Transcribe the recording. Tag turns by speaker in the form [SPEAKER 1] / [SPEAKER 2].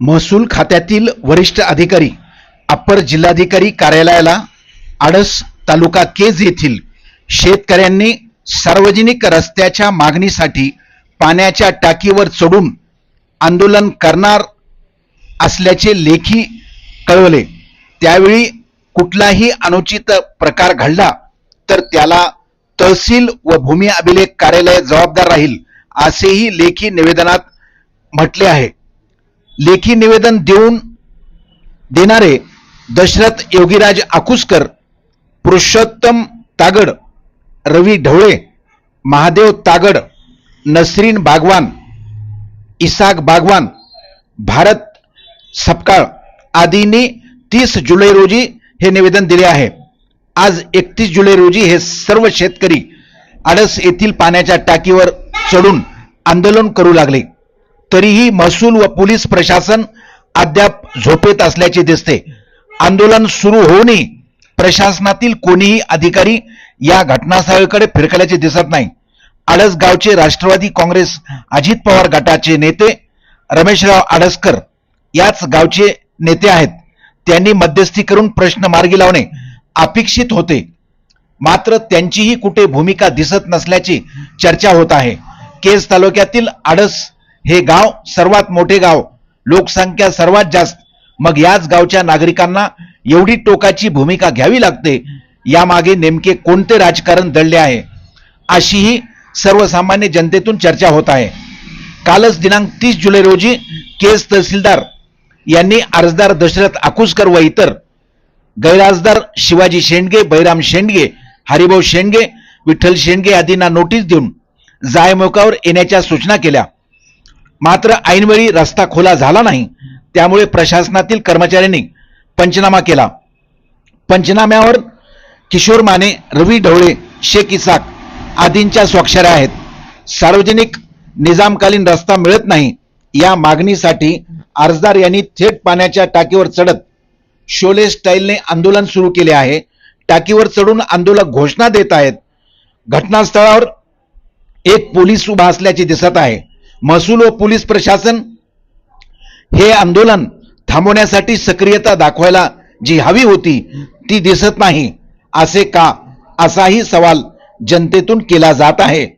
[SPEAKER 1] महसूल खात्यातील वरिष्ठ अधिकारी अप्पर जिल्हाधिकारी कार्यालयाला आडस तालुका केज येथील शेतकऱ्यांनी सार्वजनिक रस्त्याच्या मागणीसाठी पाण्याच्या टाकीवर चढून आंदोलन करणार असल्याचे लेखी कळवले. त्यावेळी कुठलाही अनुचित प्रकार घडला तर त्याला तहसील व भूमी अभिलेख कार्यालय जबाबदार राहील असेही लेखी निवेदनात म्हटले आहे. लेखी निवेदन देऊन देणारे दशरथ योगीराज आकुसकर पुरुषोत्तम तागड रवी ढवळे महादेव तागड नसरीन बागवान इसाक बागवान भारत सपकाळ आदींनी तीस जुलै रोजी हे निवेदन दिले आहे. आज एकतीस जुलै रोजी हे सर्व शेतकरी आडस येथील पाण्याच्या टाकीवर चढून आंदोलन करू लागले. तरीही महसूल व पोलीस प्रशासन अद्याप झोपेत असल्याचे दिसते. आंदोलन सुरू होऊनही प्रशासनातील कोणीही अधिकारी या घटनास्थळाकडे फिरकल्याचे दिसत नाही. आडस गावचे राष्ट्रवादी काँग्रेस अजित पवार गटाचे नेते रमेशराव आडसकर याच गावचे नेते आहेत. त्यांनी मध्यस्थी करून प्रश्न मार्गी लावणे अपेक्षित होते. मात्र त्यांचीही कुठे भूमिका दिसत नसल्याची चर्चा होत आहे. केज तालुक्यातील आडस हे गाव सर्वात मोठे गाव लोकसंख्या सर्वात जास्त. मग याच गावच्या नागरिकांना एवढी टोकाची भूमिका घ्यावी लागते यामागे नेमके कोणते राजकारण दडले आहे? अशीही सर्वसामान्य जनतेतून चर्चा होत आहे. कालच दिनांक तीस जुलै रोजी केस तहसीलदार यांनी अर्जदार दशरथ आकुसकर व इतर गैरअर्जदार शिवाजी शेंडगे बैराम शेंडगे हरिभाऊ शेंडगे विठ्ठल शेंडगे आदींना नोटीस देऊन जायमुखावर येण्याच्या सूचना केल्या. मात्र ऐनवेळी रस्ता खोला झाला नाही. त्यामुळे प्रशासनातील कर्मचाऱ्यांनी पंचनामा केला. पंचनाम्यावर किशोर माने रवी ढवळे शेख इसाक आदींच्या स्वाक्षऱ्या आहेत. सार्वजनिक निजामकालीन रस्ता मिळत नाही. या मागणीसाठी अर्जदार यांनी थेट पाण्याच्या टाकीवर चढत शोले स्टाईलने आंदोलन सुरू केले आहे. टाकीवर चढून आंदोलक घोषणा देत आहेत. घटनास्थळावर एक पोलीस उभा असल्याचे दिसत आहे. महसूल व पोलीस प्रशासन हे आंदोलन थांबवण्यासाठी सक्रियता दाखवायला जी हवी होती ती दिसत नाही असे का? असाही सवाल जनतेतून केला जात आहे.